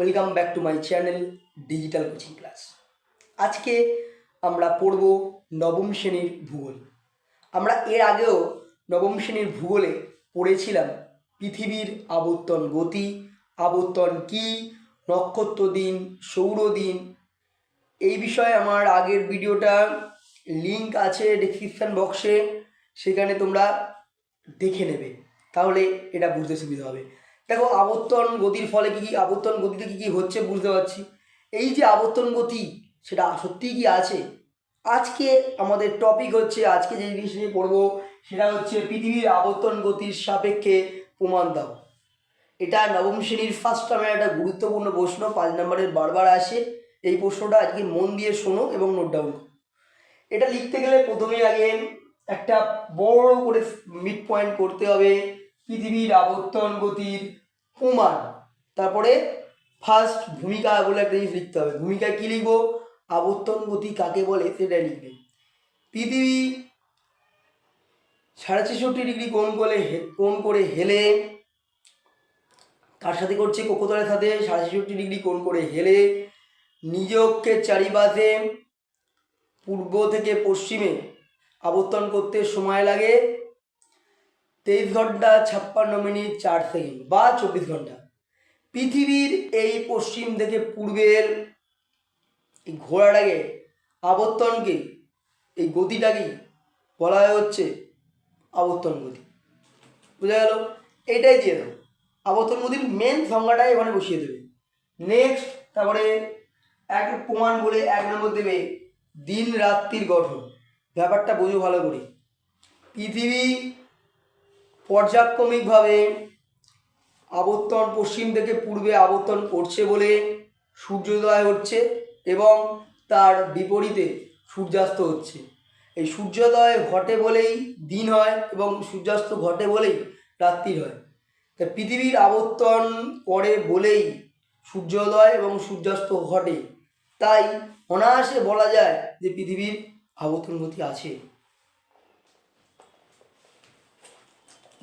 Welcome back to my channel digital coaching class আজকে আমরা পড়ব নবম শ্রেণির ভূগোল। আমরা এর আগেও নবম শ্রেণির ভূগোলে পড়েছিলাম পৃথিবীর আবর্তন গতি, আবর্তন কি, নক্ষত্র দিন, সৌর দিন। এই বিষয়ে আমার আগের ভিডিওটা লিংক আছে ডিসক্রিপশান বক্সে সেখানে তোমরা দেখে নেবে। তাহলে এটা বুঝতে সুবিধা হবে। দেখো আবর্তন গতির ফলে কী কী, আবর্তন গতিতে কী কী হচ্ছে বুঝতে পারছি। এই যে আবর্তন গতি, সেটা সত্যিই কি আছে? আজকে আমাদের টপিক হচ্ছে, আজকে যে জিনিস নিয়ে পড়ব, সেটা হচ্ছে পৃথিবীর আবর্তন গতির সাপেক্ষে প্রমাণ দাও। এটা নবম শ্রেণির ফার্স্ট টার্মের একটা গুরুত্বপূর্ণ প্রশ্ন, পাঁচ নম্বরের বারবার আসে। এই প্রশ্নটা আজকে মন দিয়ে শোনো এবং নোট ডাউন এটা লিখতে গেলে প্রথমে আগে একটা বড় করে মিড পয়েন্ট করতে হবে, পৃথিবীর আবর্তন গতির প্রমাণ তারপরে ফার্স্ট ভূমিকা বলে একটা জিনিস লিখতে হবে। ভূমিকায় কী লিখব? আবর্তন গতি কাকে বলে? সেটাই লিখবে। পৃথিবী সাড়ে ছেষট্টি ডিগ্রি কোণ করে কোণ করে হেলে তার সাথে করছে? কোকোতলের সাথে সাড়ে ছেষট্টি ডিগ্রি কোণ করে হেলে নিজ অক্ষের চারিপাশে পূর্ব থেকে পশ্চিমে আবর্তন করতে সময় লাগে। তেইশ ঘণ্টা, ছাপ্পান্ন মিনিট, চার সেকেন্ড বা চব্বিশ ঘণ্টা। পৃথিবীর এই পশ্চিম থেকে পূর্বের এই ঘোড়াটাকে, আবর্তনকে, এই গতিটাকেই বলা হচ্ছে আবর্তন গতি। বোঝা গেল? এটাই দিয়ে দেবো আবর্তন গতির মেন সংজ্ঞাটাই ওখানে বসিয়ে দেবে। নেক্সট তারপরে এক প্রমাণ বলে এক নম্বর দেবে দিন রাত্রির গঠন। ব্যাপারটা বোঝো ভালো করে। পৃথিবী পর্যায়ক্রমিকভাবে আবর্তন পশ্চিম থেকে পূর্বে আবর্তন করছে বলে সূর্যোদয় হচ্ছে এবং তার বিপরীতে সূর্যাস্ত হচ্ছে। এই সূর্যোদয় ঘটে বলেই দিন হয় এবং সূর্যাস্ত ঘটে বলেই রাত্রি হয়। তা পৃথিবীর আবর্তন করে বলেই সূর্যোদয় এবং সূর্যাস্ত ঘটে। তাই অনায়াসে বলা যায় যে পৃথিবীর আবর্তন গতি আছে।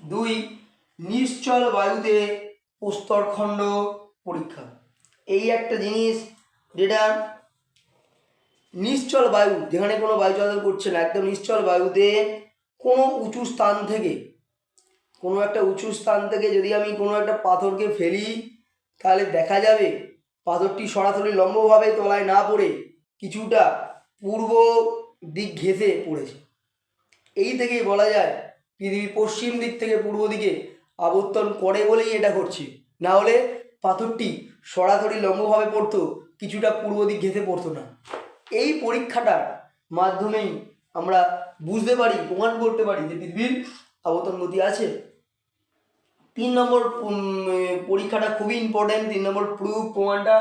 দুই, নিশ্চল বায়ুতে প্রস্তরখণ্ড পরীক্ষা। এই একটা জিনিস যেটা নিশ্চল বায়ু, যেখানে কোনো বায়ু চলাচল করছে না, একদম নিশ্চল বায়ুতে কোনো উঁচু স্থান থেকে, কোনো একটা উঁচু স্থান থেকে যদি আমি কোনো একটা পাথরকে ফেলি, তাহলে দেখা যাবে পাথরটি সরাসরি লম্বভাবে তলায় না পড়ে কিছুটা পূর্ব দিক ঘেঁষে পড়েছে। এই থেকেই বলা যায় পৃথিবী পশ্চিম দিক থেকে পূর্ব দিকে আবর্তন করে বলেই এটা করছে না হলে পাথরটি সরাসরি লম্বভাবে পড়তো, কিছুটা পূর্ব দিক ঘেঁষে পড়তো না। এই পরীক্ষাটার মাধ্যমেই আমরা বুঝতে পারি, প্রমাণ করতে পারি যে পৃথিবীর আবর্তন গতি আছে। তিন নম্বর পরীক্ষাটা খুবই ইম্পর্টেন্ট তিন নম্বর প্রুফ প্রমাণটা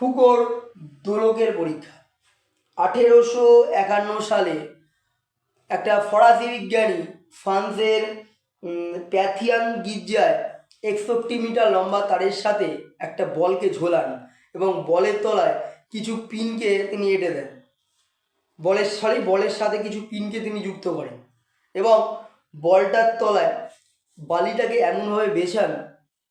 ফুকোর দোলকের পরীক্ষা। আঠেরোশো একান্ন সালে একটা ফরাসি বিজ্ঞানী ফ্রান্সের প্যাথিয়ান গির্জায় একষট্টি মিটার লম্বা তারের সাথে একটা বলকে ঝোলান এবং বলের তলায় কিছু পিনকে তিনি এঁটে দেন। বলের সরি বলের সাথে কিছু পিনকে তিনি যুক্ত করেন এবং বলটার তলায় বালিটাকে এমনভাবে বেছান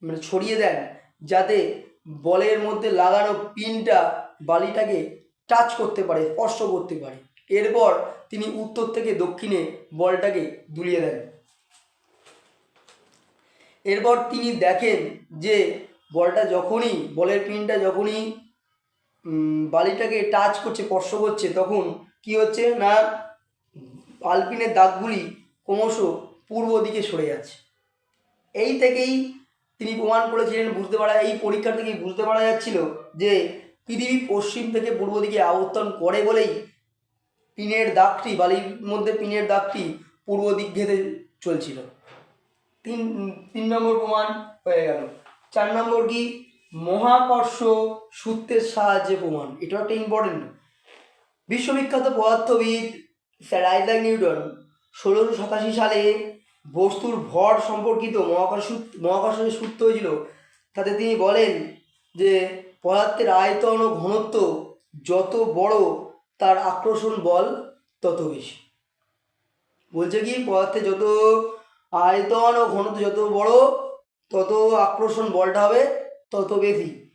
মানে ছড়িয়ে দেন যাতে বলের মধ্যে লাগানো পিনটা বালিটাকে টাচ করতে পারে, স্পর্শ করতে পারে। এরপর তিনি উত্তর থেকে দক্ষিণে বলটাকে দুলিয়ে দেন। এরপর তিনি দেখেন যে বলটা যখনই, বলের পিনটা যখনই বালিটাকে টাচ করছে, স্পর্শ করছে, তখন কি হচ্ছে না আলপিনের দাগগুলি ক্রমশ পূর্ব দিকে সরে যাচ্ছে। এই থেকেই তিনি প্রমাণ করেছিলেন, বুঝতে পারা, এই পরীক্ষা থেকেই বুঝতে পারা যাচ্ছিল যে পৃথিবী পশ্চিম থেকে পূর্ব দিকে আবর্তন করে বলেই পিনের দাগটি, বালির মধ্যে পিনের দাগটি পূর্ব দিক ঘেঁটে চলছিল। তিন তিন নম্বর প্রমাণ হয়ে গেল। চার নম্বর কি? মহাকর্ষ সূত্রের সাহায্যে প্রমাণ। এটা একটা ইম্পর্টেন্ট বিশ্ববিখ্যাত পদার্থবিদ স্যার আইজাক নিউটন ষোলোশো সাতাশি সালে বস্তুর ভর সম্পর্কিত মহাকর্ষ মহাকর্ষের সূত্র হয়েছিল তাতে তিনি বলেন যে পদার্থের আয়তন ও ঘনত্ব যত বড় তার আকর্ষণ বল তত বেশি। বলছে কি, পদার্থে যত আয়তন ও ঘনত্ব যত বড়, তত আকর্ষণ বলটা হবে তত বেশি।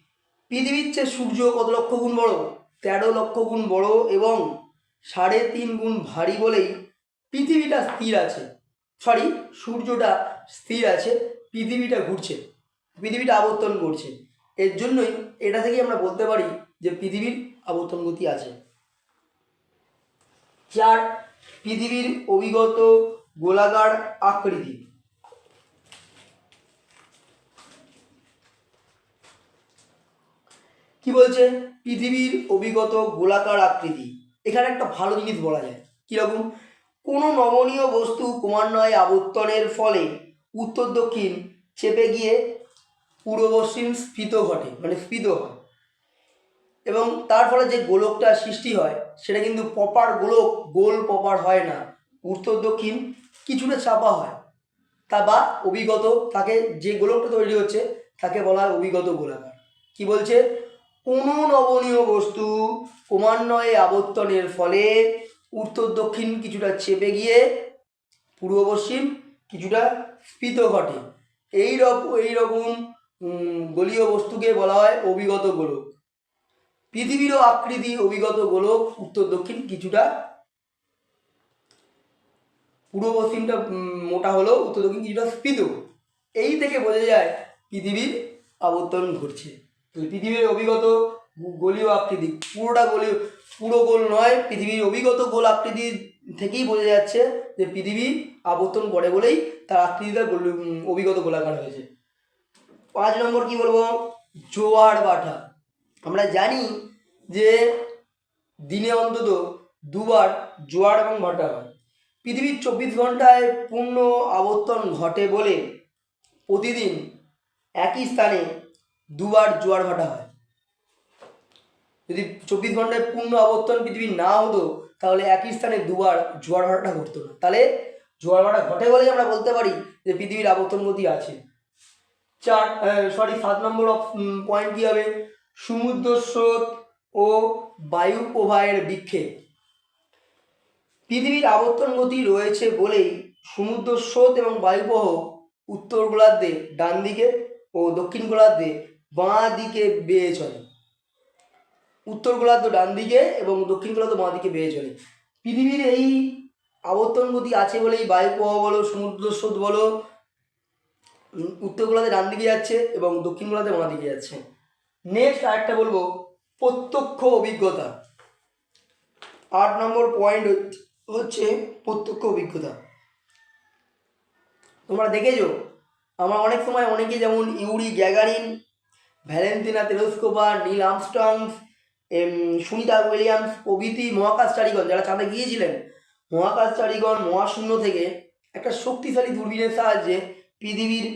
পৃথিবীর চেয়ে সূর্য কত লক্ষ গুণ বড়? তেরো লক্ষ গুণ বড় এবং সাড়ে তিন গুণ ভারী বলেই পৃথিবীটা স্থির আছে। সরি সূর্যটা স্থির আছে, পৃথিবীটা ঘুরছে, পৃথিবীটা আবর্তন করছে। এর জন্যই এটা থেকেই আমরা বলতে পারি যে পৃথিবীর আবর্তন গতি আছে। চার পৃথিবীর অভিগত গোলাকার আকৃতি। কি বলছে? পৃথিবীর অভিগত গোলাকার আকৃতি। এখানে একটা ভালো জিনিস বলা যায়। কীরকম? কোনো নমনীয় বস্তু ক্রমান্বয়ে আবর্তনের ফলে উত্তর দক্ষিণ চেপে গিয়ে পূর্ব পশ্চিম স্ফীত ঘটে মানে স্ফীত হয়। এবং তার ফলে যে গোলকটা সৃষ্টি হয়, সেটা কিন্তু পপার গোলক, গোল পপার হয় না। উত্তর, দক্ষিণ কিছুটা চাপা হয়। তা বা অভিগত, তাকে যে গোলকটা তৈরি হচ্ছে, তাকে বলা হয় অভিগত গোলাকার। কি বলছে? কোনো নবনীয় বস্তু ক্রমান্বয়ে আবর্তনের ফলে উত্তর, দক্ষিণ কিছুটা চেপে গিয়ে পূর্ব, পশ্চিম কিছুটা স্ফীত ঘটে। এই রকম এইরকম গলীয় বস্তুকে বলা হয় অভিগত গোলক। পৃথিবীরও আকৃতি অভিগত গোলক উত্তর দক্ষিণ কিছুটা পূর্ব পশ্চিমটা মোটা হলেও উত্তর দক্ষিণ কিছুটা স্ফীত। এই থেকে বোঝা যায় পৃথিবীর আবর্তন ঘটছে। তাহলে পৃথিবীর অভিগত গোলীয় আকৃতি, পুরোটা গোলীয়, পুরো গোল নয়, পৃথিবীর অভিগত গোল আকৃতি থেকেই বোঝা যাচ্ছে যে পৃথিবী আবর্তন করে বলেই তার আকৃতিটা গোল- অভিগত গোলাকার হয়েছে। পাঁচ নম্বর কি বলব? জোয়ার বাটা। আমরা জানি যে দিনে অন্তত দুবার জোয়ার এবং ভাটা হয়। পৃথিবীর চব্বিশ ঘন্টায় পূর্ণ আবর্তন ঘটে বলে প্রতিদিন একই স্থানে দুবার জোয়ার ভাটা হয়। যদি চব্বিশ ঘন্টায় পূর্ণ আবর্তন পৃথিবীর না হতো, তাহলে একই স্থানে দুবার জোয়ার ভাটাটা ঘটতো না। তাহলে জোয়ার ভাটা ঘটে বলেই আমরা বলতে পারি যে পৃথিবীর আবর্তন গতি আছে। চার সরি সাত নম্বর পয়েন্ট কী হবে? সমুদ্র স্রোত ও বায়ু প্রবাহের বিক্ষেপ। পৃথিবীর আবর্তন গতি রয়েছে বলেই সমুদ্র স্রোত এবং বায়ুপ্রবাহ উত্তর গোলার্ধে ডান দিকে ও দক্ষিণ গোলার্ধে বাঁ দিকে বেয়ে চলে। উত্তর গোলার্ধ ডান দিকে এবং দক্ষিণ গোলার্ধ বাঁ দিকে বেয়ে চলে। পৃথিবীর এই আবর্তন গতি আছে বলেই বায়ুপ্রবাহ বলো, সমুদ্র স্রোত বলো, উত্তর গোলার্ধে ডান দিকে যাচ্ছে এবং দক্ষিণ গোলার্ধে বাঁ দিকে যাচ্ছে। নেক্সট আরেকটা বলব প্রত্যক্ষ অভিজ্ঞতা। আট নম্বর পয়েন্ট হচ্ছে প্রত্যক্ষ অভিজ্ঞতা। তোমরা দেখেছ? আমরা অনেক সময় অনেকে যেমন Yuri Gagarin Valentina Tereshkova Neil Armstrong M, Sunita Williams প্রভৃতি মহাকাশচারীগণ যারা চাঁদে গিয়েছিলেন মহাকাশচারীগণ মহাশূন্য থেকে একটা শক্তিশালী দূরবীনের সাহায্যে পৃথিবীর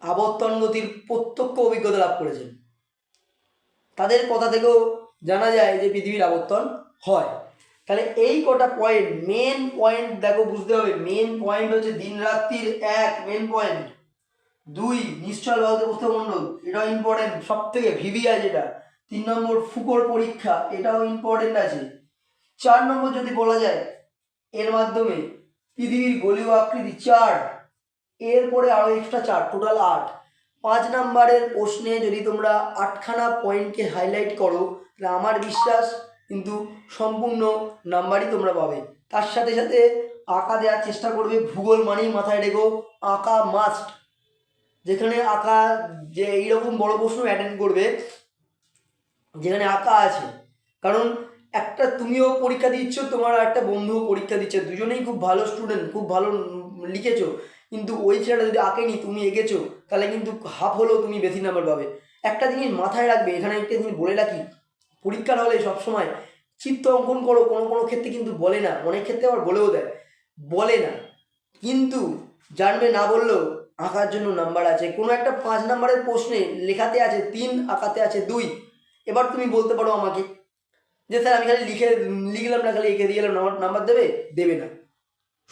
আবর্তন গতির প্রত্যক্ষ অভিজ্ঞতা লাভ করেছেন। তাদের কথা থেকেও জানা যায় যে পৃথিবীর আবর্তন হয়। তাহলে এই কটা পয়েন্ট মেন পয়েন্ট দেখো বুঝতে হবে। মেন পয়েন্ট হচ্ছে দিন রাত্রির এক মেন পয়েন্ট দুই নিশ্চল বাহুতে প্রস্থমণ্ডল এটাও ইম্পর্টেন্ট সব থেকে ভিভিয়া যেটা। তিন নম্বর, ফুকোর পরীক্ষা, এটাও ইম্পর্টেন্ট আছে। চার নম্বর যদি বলা যায়, এর মাধ্যমে পৃথিবীর গলীয় আকৃতি, চার। এরপরে আরও এক্সট্রা চার টোটাল আট। পাঁচ নাম্বারের প্রশ্নে যদি তোমরা আটখানা পয়েন্টকে হাইলাইট করো, তাহলে আমার বিশ্বাস কিন্তু সম্পূর্ণ নাম্বারই তোমরা পাবে। তার সাথে সাথে আঁকা দেওয়ার চেষ্টা করবে, ভূগোল মানেই মাথায় রেখো, আঁকা মাস্ট যেখানে আঁকা যে এইরকম বড় প্রশ্ন অ্যাটেন্ড করবে, যেখানে আঁকা আছে। কারণ একটা তুমিও পরীক্ষা দিচ্ছ, তোমার একটা বন্ধুও পরীক্ষা দিচ্ছে। দুজনেই খুব ভালো স্টুডেন্ট খুব ভালো লিখেছো। কিন্তু ওই ছেলেটা যদি আঁকেনি তুমি এঁকেছো, তাহলে কিন্তু হাফ হলেও তুমি বেশি নাম্বার পাবে। একটা জিনিস মাথায় রাখবে, এখানে একটা জিনিস বলে রাখি, পরীক্ষার হলে সবসময় চিত্র অঙ্কন করো, কোনো কোনো ক্ষেত্রে কিন্তু বলে না, অনেক ক্ষেত্রে আবার বলেও দেয়, বলে না। কিন্তু জানবে না বললেও আঁকার জন্য নাম্বার আছে। কোনো একটা পাঁচ নাম্বারের প্রশ্নে লেখাতে আছে তিন, আঁকাতে আছে দুই। এবার তুমি বলতে পারো আমাকে যে, স্যার, আমি খালি লিখে, লিখলাম না, খালি এঁকে দিয়ে গেলাম নাম্বার নাম্বার দেবে? দেবে না।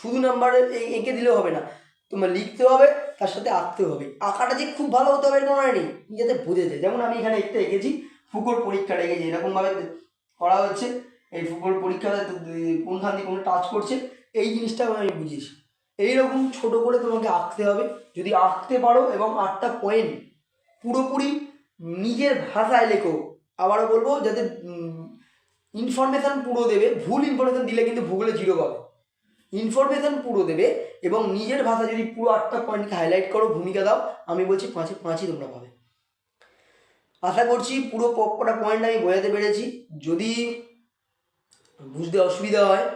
শুধু নাম্বার এঁকে দিলেও হবে না। তোমার লিখতে হবে, তার সাথে আঁকতে হবে। আঁকাটা যে খুব ভালো হতে হবে এর কোনো মানে নেই যাতে বুঝে যায় যেমন আমি এখানে একটা এঁকেছি, ফুকোর পরীক্ষাটা এঁকেছি, এরকমভাবে করা হচ্ছে। এই ফুকোর পরীক্ষাটা কোনখান দিয়ে কোনো টাচ করছে, এই জিনিসটা আমি বুঝিয়েছি। এইরকম ছোট করে তোমাকে আঁকতে হবে। যদি আঁকতে পারো এবং আটটা পয়েন্ট পুরোপুরি নিজের ভাষায় লেখো, আবারও বলব, যাতে ইনফরমেশান পুরো দেবে, ভুল ইনফরমেশান দিলে কিন্তু ভূগোলে জিরো পাবে। ইনফরমেশান পুরো দেবে এবং নিজের ভাষা যদি পুরো আটটা পয়েন্টকে হাইলাইট করো, ভূমিকা দাও, আমি বলছি পাঁচে পাঁচই তোমরা পাবে। আশা করছি পুরো কটা পয়েন্ট আমি বোঝাতে পেরেছি। যদি বুঝতে অসুবিধা হয়,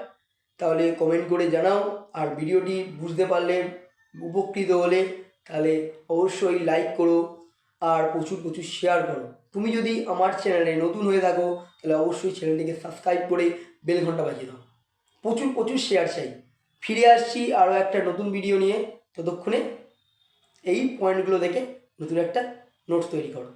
তাহলে কমেন্ট করে জানাও। আর ভিডিওটি বুঝতে পারলে, উপকৃত হলে, তাহলে অবশ্যই লাইক করো আর প্রচুর প্রচুর শেয়ার করো। তুমি যদি আমার চ্যানেলে নতুন হয়ে থাকো, তাহলে অবশ্যই চ্যানেলটিকে সাবস্ক্রাইব করে বেল ঘণ্টা বাজিয়ে দাও। প্রচুর প্রচুর শেয়ার চাই। ফিরে আসছি আরও একটা নতুন ভিডিও নিয়ে। ততক্ষণে এই পয়েন্টগুলো দেখে নতুন একটা নোটস তৈরি করো।